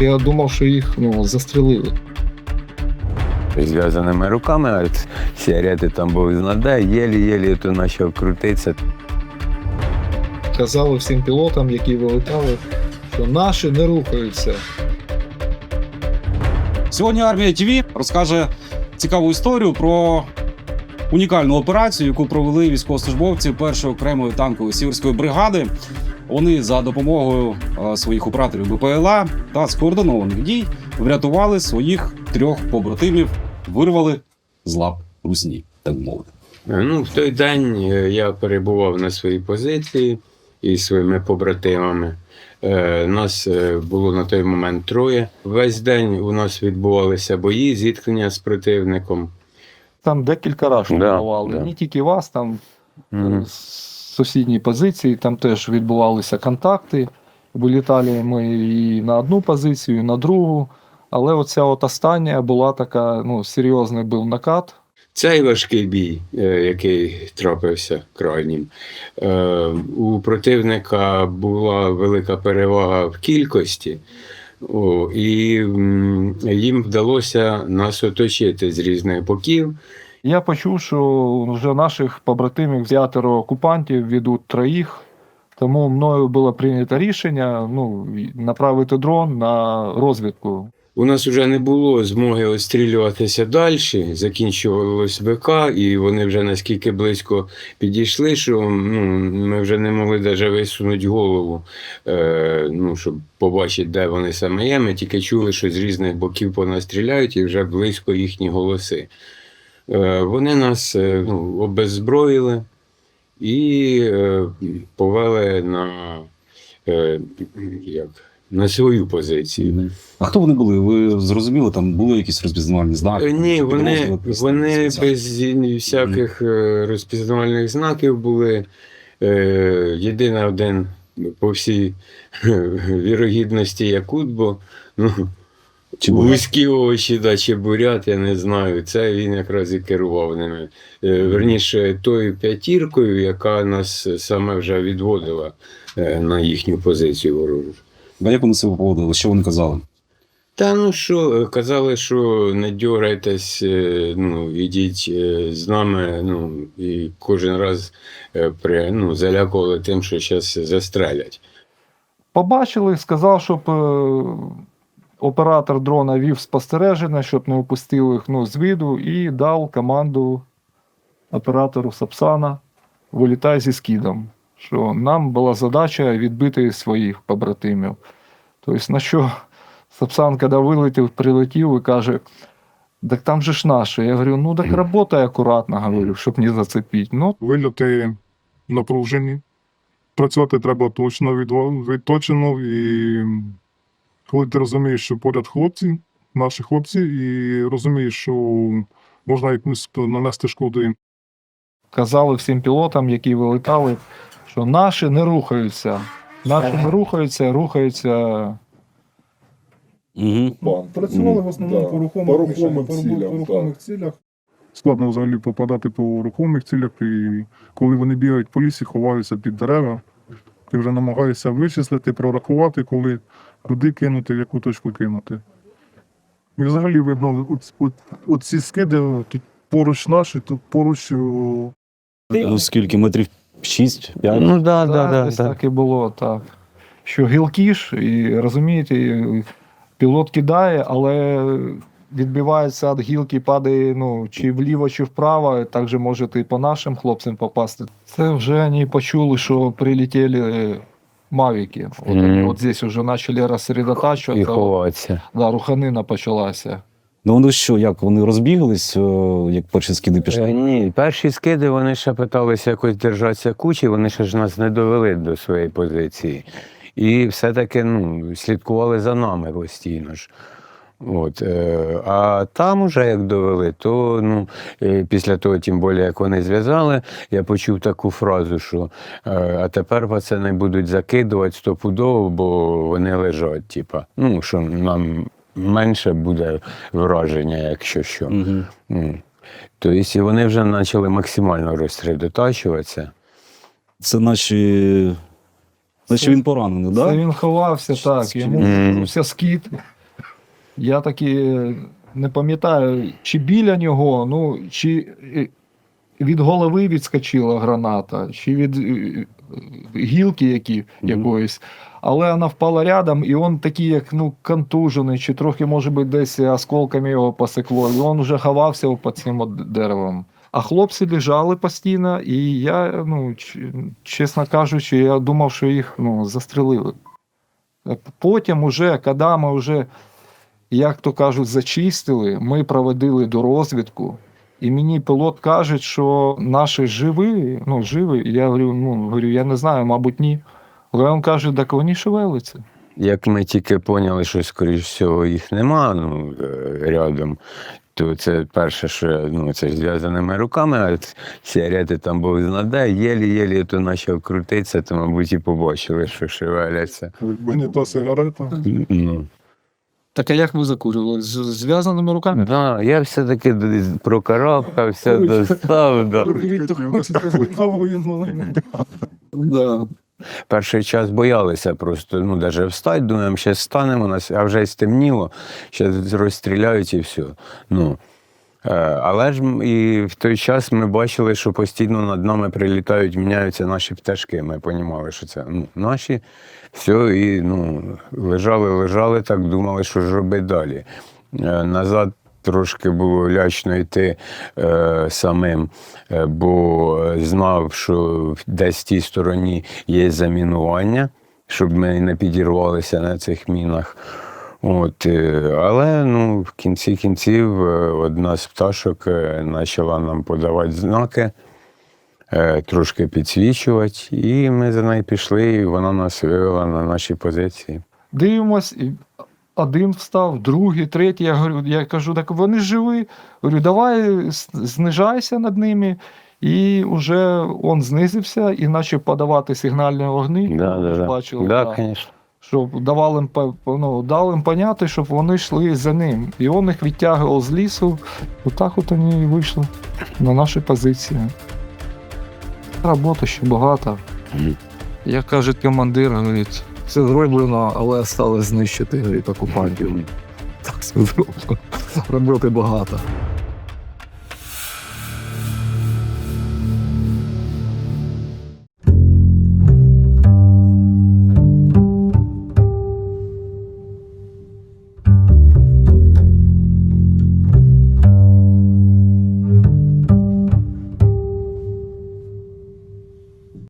Я думав, що їх ну, застрелили. Зв'язаними руками, а от сигарети там був знаде, єлі-єлі то почав крутитися. Казали всім пілотам, які вилетали, що наші не рухаються. Сьогодні армія ТВ розкаже цікаву історію про унікальну операцію, яку провели військовослужбовці першої окремої танкової сіверської бригади. Вони за допомогою е, своїх операторів БПЛА та скоординованих дій врятували своїх трьох побратимів, вирвали з лап русні, так мовити. Ну, в той день е, я перебував на своїй позиції із своїми побратимами. Е, Нас е, було на той момент троє. Весь день у нас відбувалися бої, зіткнення з противником. Там декілька разів Да, да. Не тільки вас, там Мгм. з сусідній позиції, там теж відбувалися контакти. Вилітали ми і на одну позицію, і на другу. Але оця от остання була така, ну, серйозний був накат. Цей важкий бій, е, який трапився крайнім, е, у противника була велика перевага в кількості, і їм вдалося нас оточити з різних боків. Я почув, що вже наших побратимів п'ятеро окупантів ведуть троїх. Тому мною було прийнято рішення ну, направити дрон на розвідку. У нас вже не було змоги острілюватися далі, закінчувалось ВК, і вони вже наскільки близько підійшли, що ну, ми вже не могли навіть висунути голову, е, ну, щоб побачити, де вони саме є. Ми тільки чули, що з різних боків по нас стріляють, і вже близько їхні голоси. Е, вони нас е, ну, обеззброїли і е, повели на, як, на свою позицію. А хто вони були? Ви зрозуміли, там були якісь розпізнавальні знаки? Ні, вони, вони без всяких розпізнавальних знаків були. Єдиний один по всій вірогідності Якут, бо ну? Вузькі овочі, да, чи бурят, я не знаю. Це він якраз і керував ними. Е, Верніше, тою п'ятіркою, яка нас саме вже відводила е, на їхню позицію ворожу. А як вони себе поводили? Що вони казали? Та ну що, казали, що не дьорайтесь, е, ну, ідіть е, з нами, ну, і кожен раз е, при, ну, залякували тим, що зараз застрелять. Побачили, сказав, щоб е, оператор дрона вів спостереження, щоб не опустили їх ну, з виду, і дав команду оператору Сапсана вилітай зі скидом. Що нам була задача відбити своїх побратимів. Тобто, на що Сапсан, коли вилетів, прилетів і каже. Так там же ж наші. Я говорю, ну так работай акуратно, говорю, щоб не зацепити. Ну, вильоти напружені. Працювати треба точно, відточено. І коли ти розумієш, що поряд хлопці, наші хлопці, і розумієш, що можна якусь нанести шкоди казали всім пілотам, які вилетали, що наші не рухаються. Наші не рухаються, рухаються. Угу. Працювали в основному по рухомих, по рухомих цілях. Складно взагалі попадати по рухомих цілях, і коли вони бігають по лісі, ховаються під дерева. Ти вже намагаєшся вичислити, прорахувати, коли куди кинути, в яку точку кинути. І взагалі видно, от, от, от ці скиди тут поруч наші, тут поруч о, Скільки метрів? Шість, п'ять? Ну, да, Так, десь так і було, так. Що гілки ж, і розумієте, і пілот кидає, але відбивається від гілки, падає ну, чи вліво, чи вправо, так же може і по нашим хлопцям попасти. Це вже вони почули, що прилетіли мавіки. От, Мгм. от здесь вже почали І розсередотачуватися. Да, руханина почалася. Ну вони що, як? Вони розбігались, е, як перші скиди пішли? Е, Ні, перші скиди вони ще питалися якось держатися кучі, вони ще ж нас не довели до своєї позиції. І все-таки ну, слідкували за нами постійно ж. От, е, а там уже як довели, то ну, е, після того, тим більше, як вони зв'язали, я почув таку фразу, що е, а тепер пацани будуть закидувати стопудово, бо вони лежать. Типа. Ну, що нам менше буде враження, якщо що. Угу. Тобто вони вже почали максимально розсередотачуватися. Це наші Значить він поранений, Це так? він ховався так, йому Мгм. вся скіт. Я таки не пам'ятаю, чи біля нього, ну, чи е, від голови відскочила граната, чи від е, гілки які, якоїсь. Але вона впала рядом, і він такий, як ну, контужений, чи трохи, може бути, десь осколками його посекло. І він вже ховався під цим деревом. А хлопці лежали постійно, і я, ну, чесно кажучи, я думав, що їх ну, застрелили. Потім, уже, коли ми вже, як то кажуть, зачистили, ми проводили до розвідку, і мені пілот каже, що наші живі, ну, живі. Я говорю, ну, говорю, я не знаю, мабуть, ні. Але він каже, так вони шевелиться. Як ми тільки поняли, що, скоріш всього, їх нема ну, е, рядом, то це перше, що я, ну, це ж зв'язаними руками, а от сигарети там був знаде, єлі-єлі то почав крутитися, то, мабуть, і побачили, що шевеляться. Якби не та сигарета. Ну. Так а як ви закурювали? З зв'язаними руками? Да, я все-таки д- прокарабкався, достав. Да. Да. Перший час боялися просто, ну, навіть встать, думаємо, ще станемо, нас, а вже й стемніло, ще розстріляють і все. Ну, але ж і в той час ми бачили, що постійно над нами прилітають, міняються наші пташки. Ми розуміли, що це ну, наші. Все, і ну, лежали, лежали, так думали, що ж робити далі. Е, Назад трошки було лячно йти е, самим, е, бо знав, що десь в тій стороні є замінування, щоб ми не підірвалися на цих мінах. От, е, але ну, в кінці кінців е, одна з пташок е, почала нам подавати знаки, трошки підсвічувати, і ми за нею пішли, і вона нас вивела на наші позиції. Дивимось, один встав, другий, третій. Я говорю, я кажу, так вони живі. Говорю, давай знижайся над ними. І вже він знизився і почав подавати сигнальні вогни. Да, да, да. Бачили, да, да. звісно. Щоб давали їм, ну, дали їм поняти, щоб вони йшли за ним. І він їх відтягував з лісу. Отак от вони і вийшли на наші позиції. Роботи ще багато. Як каже командир, говорить, все зроблено, але стали знищити говорить, окупантів. Так все зроблено. Роботи багато.